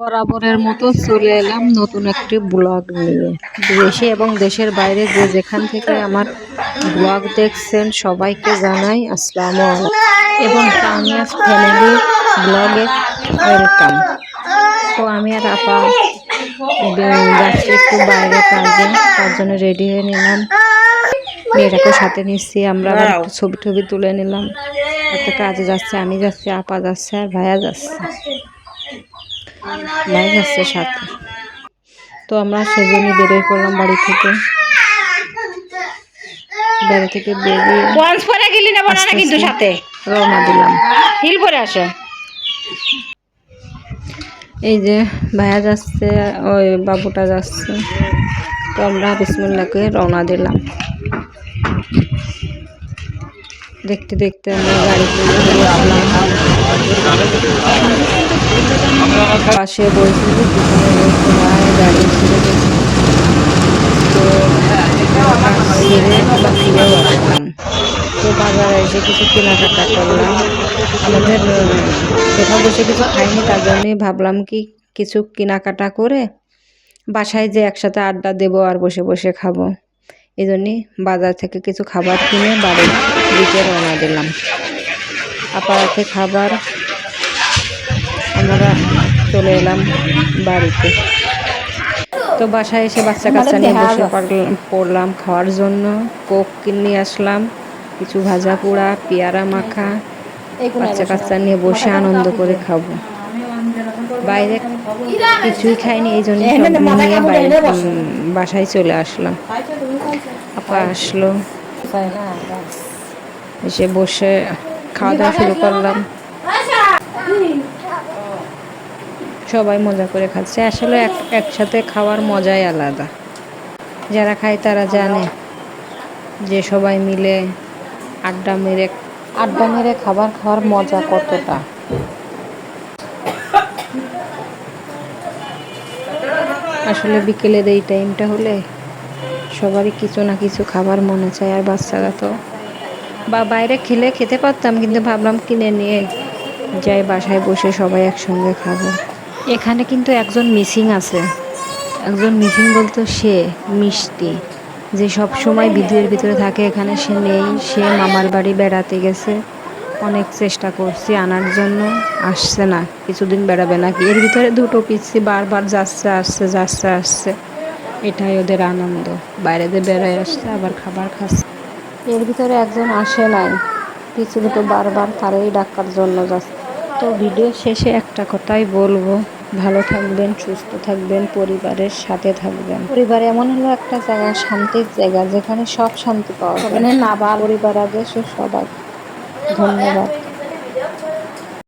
বরাবরের মতো চলে এলাম নতুন একটি ব্লগ নিয়ে। দেশে এবং দেশের বাইরে যে যেখান থেকে আমার ব্লগ দেখছেন সবাইকে জানাই আসসালামু এবং তানিয়াস ফ্যামিলি ব্লগে ওয়েলকাম তো আমি আর আপা যাচ্ছি একটু বাইরে কাজে তার জন্য রেডি হয়ে নিলাম। মেয়েটাকে সাথে নিচ্ছি আমরা ছবি টবি তুলে নিলাম। একটা কাজে যাচ্ছে আমি যাচ্ছি আপা যাচ্ছে আর ভাইয়া যাচ্ছে। যাচ্ছে সাথে তো আমরা সেজন্যই বেরিয়ে পড়লাম বাড়ি থেকে। বাড়ি থেকে বেরিয়ে পরে গেলি না কিন্তু সাথে? রওনা দিলাম। হিল পরে আসে। এই যে ভাইয়া যাচ্ছে ওই বাবুটা যাচ্ছে। তো আমরা বিসমুল্লাহকে রওনা দিলাম। দেখতে দেখতে আমরা গাড়ি পাশে বলছিল তো বাজারে এসে কিছু কেনাকাটা করলাম। আমাদের, কোথাও বসে কিছু খাইনি, তার জন্যই ভাবলাম কি কিছু কেনাকাটা করে বাসায় যে একসাথে আড্ডা দেবো আর বসে বসে খাব। এই জন্যই বাজার থেকে কিছু খাবার কিনে বাড়ির দিকে রওনা দিলাম। আপারাতে খাবার আমরা চলে এলাম বাড়িতে। তো বাসায় এসে বাচ্চা কাচ্চা নিয়ে বসে পড়লাম- খাওয়ার জন্য। কোক কিনে আসলাম কিছু ভাজা পোড়া পেয়ারা মাখা বাচ্চা কাচ্চা নিয়ে বসে আনন্দ করে খাব। বাইরে কিছুই খাইনি এই জন্য নিয়ে বাইরে বাসায় চলে আসলাম। আপা আসলো। এসে বসে খাওয়া দাওয়া শুরু করলাম। সবাই মজা করে খাচ্ছে। আসলে এক, একসাথে খাওয়ার মজাই আলাদা। যারা খায় তারা জানে যে সবাই মিলে আড্ডা মেরে আড্ডা মেরে খাবার খাওয়ার মজা কতটা। আসলে বিকেলের এই টাইমটা হলে সবারই কিছু না কিছু খাবার মনে চায়। আর বাচ্চারা তো বা বাইরে খেলে খেতে পারতাম, কিন্তু ভাবলাম কিনে নিয়ে যাই, বাসায় বসে সবাই একসঙ্গে খাব। এখানে কিন্তু একজন মিসিং আছে। একজন মিসিং বলতো সে মিষ্টি। যে সব সময় ভিডিওর ভিতরে থাকে, এখানে সে নেই। সে মামার বাড়ি বেড়াতে গেছে। অনেক চেষ্টা করছি, আনার জন্য আসছে না। কিছুদিন বেড়াবে নাকি? এর ভিতরে দুটো পিচ্ছি বারবার যাচ্ছে, আসছে যাচ্ছে, আসছে। এটাই ওদের আনন্দ। বাইরে দিয়ে বেড়ায় আসছে, আবার খাবার খাচ্ছে। এর ভিতরে একজন আসে নাই। পিছু দুটো বারবার তারই ডাকার জন্য যাচ্ছে। তো ভিডিও শেষে একটা কথাই বলব। ভালো থাকবেন সুস্থ থাকবেন পরিবারের সাথে থাকবেন। পরিবার এমন হলো একটা জায়গা শান্তির জায়গা যেখানে সব শান্তি পাওয়া যাবে না বা পরিবার আগে সে সবাই। ধন্যবাদ।